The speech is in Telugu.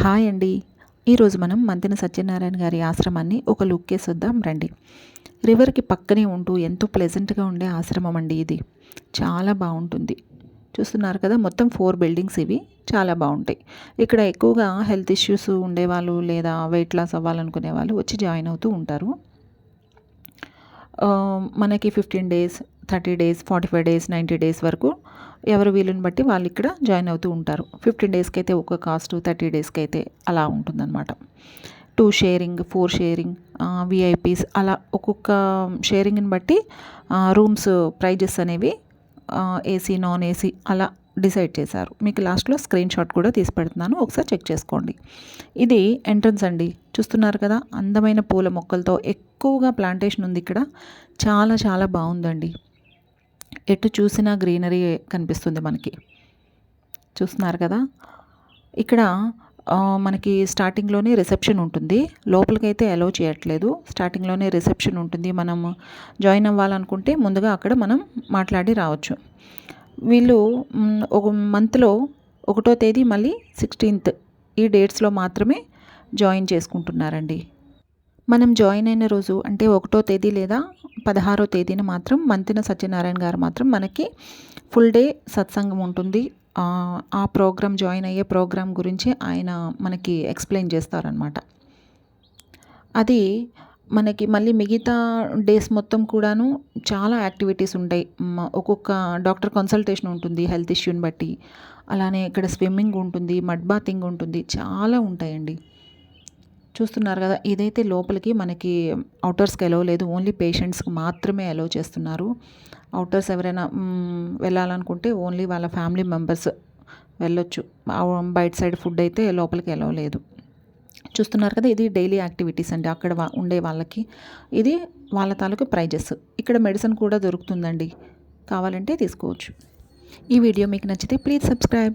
హాయ్ అండి. ఈరోజు మనం మంతిన సత్యనారాయణ గారి ఆశ్రమాన్ని ఒక లుక్ వేసొద్దాం రండి. రివర్కి పక్కనే ఉంటూ ఎంతో ప్లెజెంట్గా ఉండే ఆశ్రమం అండి ఇది. చాలా బాగుంటుంది. చూస్తున్నారు కదా మొత్తం ఫోర్ బిల్డింగ్స్ ఇవి. చాలా బాగుంటాయి. ఇక్కడ ఎక్కువగా హెల్త్ ఇష్యూస్ ఉండేవాళ్ళు లేదా వెయిట్ లాస్ అవ్వాలనుకునే వాళ్ళు వచ్చి జాయిన్ అవుతూ ఉంటారు. మనకి fifteen days thirty days forty five days ninety days వరకు ఎవరు వీలుని బట్టి వాళ్ళు ఇక్కడ జాయిన్ అవుతూ ఉంటారు. ఫిఫ్టీన్ డేస్కి అయితే ఒక కాస్ట్ థర్టీ డేస్కి అయితే అలా ఉంటుందన్నమాట. Two sharing four sharing VIPs అలా ఒక్కొక్క షేరింగ్ని బట్టి రూమ్స్ ప్రైజెస్ అనేవి ఏసీ నాన్ ఏసీ అలా డిసైడ్ చేశారు. మీకు లాస్ట్లో స్క్రీన్ షాట్ కూడా తీసి పెడుతున్నాను. ఒకసారి చెక్ చేసుకోండి. ఇది ఎంట్రన్స్ అండి. చూస్తున్నారు కదా అందమైన పూల మొక్కలతో ఎక్కువగా ప్లాంటేషన్ ఉంది ఇక్కడ. చాలా చాలా బాగుందండి. ఎటు చూసినా గ్రీనరీ కనిపిస్తుంది మనకి. చూస్తున్నారు కదా? ఇక్కడ మనకి స్టార్టింగ్లోనే రిసెప్షన్ ఉంటుంది. లోపలికైతే అలో చేయట్లేదు. స్టార్టింగ్లోనే రిసెప్షన్ ఉంటుంది. మనం జాయిన్ అవ్వాలనుకుంటే ముందుగా అక్కడ మనం మాట్లాడి రావచ్చు. వీళ్ళు ఒక మంత్లో ఒకటో తేదీ మళ్ళీ సిక్స్టీన్త్ ఈ డేట్స్లో మాత్రమే జాయిన్ చేసుకుంటున్నారండి. మనం జాయిన్ అయిన రోజు అంటే ఒకటో తేదీ లేదా పదహారో తేదీన మాత్రం మంతిన సత్యనారాయణ గారు మాత్రం మనకి ఫుల్ డే సత్సంగం ఉంటుంది. ఆ, ప్రోగ్రామ్ జాయిన్ అయ్యే ప్రోగ్రామ్ గురించి ఆయన మనకి ఎక్స్ప్లెయిన్ చేస్తారనమాట అది మనకి మళ్ళీ మిగతా డేస్ మొత్తం కూడాను చాలా యాక్టివిటీస్ ఉంటాయి. ఒక్కొక్క డాక్టర్ కన్సల్టేషన్ ఉంటుంది హెల్త్ ఇష్యూని బట్టి. అలానే ఇక్కడ స్విమ్మింగ్ ఉంటుంది మడ్ బాతింగ్ ఉంటుంది చాలా ఉంటాయండి. చూస్తున్నారు కదా ఇదైతే లోపలికి మనకి అవుటర్స్కి ఎలవ్ లేదు ఓన్లీ పేషెంట్స్కి మాత్రమే ఎలవ్ చేస్తున్నారు. అవుటర్స్ ఎవరైనా వెళ్ళాలనుకుంటే ఓన్లీ వాళ్ళ ఫ్యామిలీ మెంబర్స్ వెళ్ళొచ్చు. బయట సైడ్ ఫుడ్ అయితే లోపలికి ఎలవ్ లేదు. చూస్తున్నారు కదా ఇది డైలీ యాక్టివిటీస్ అండి. అక్కడ వా- ఉండే వాళ్ళకి. ఇది వాళ్ళ తాలూకు ప్రైజెస్ ఇక్కడ మెడిసిన్ కూడా దొరుకుతుందండి. కావాలంటే తీసుకోవచ్చు. ఈ వీడియో మీకు నచ్చితే ప్లీజ్ సబ్స్క్రైబ్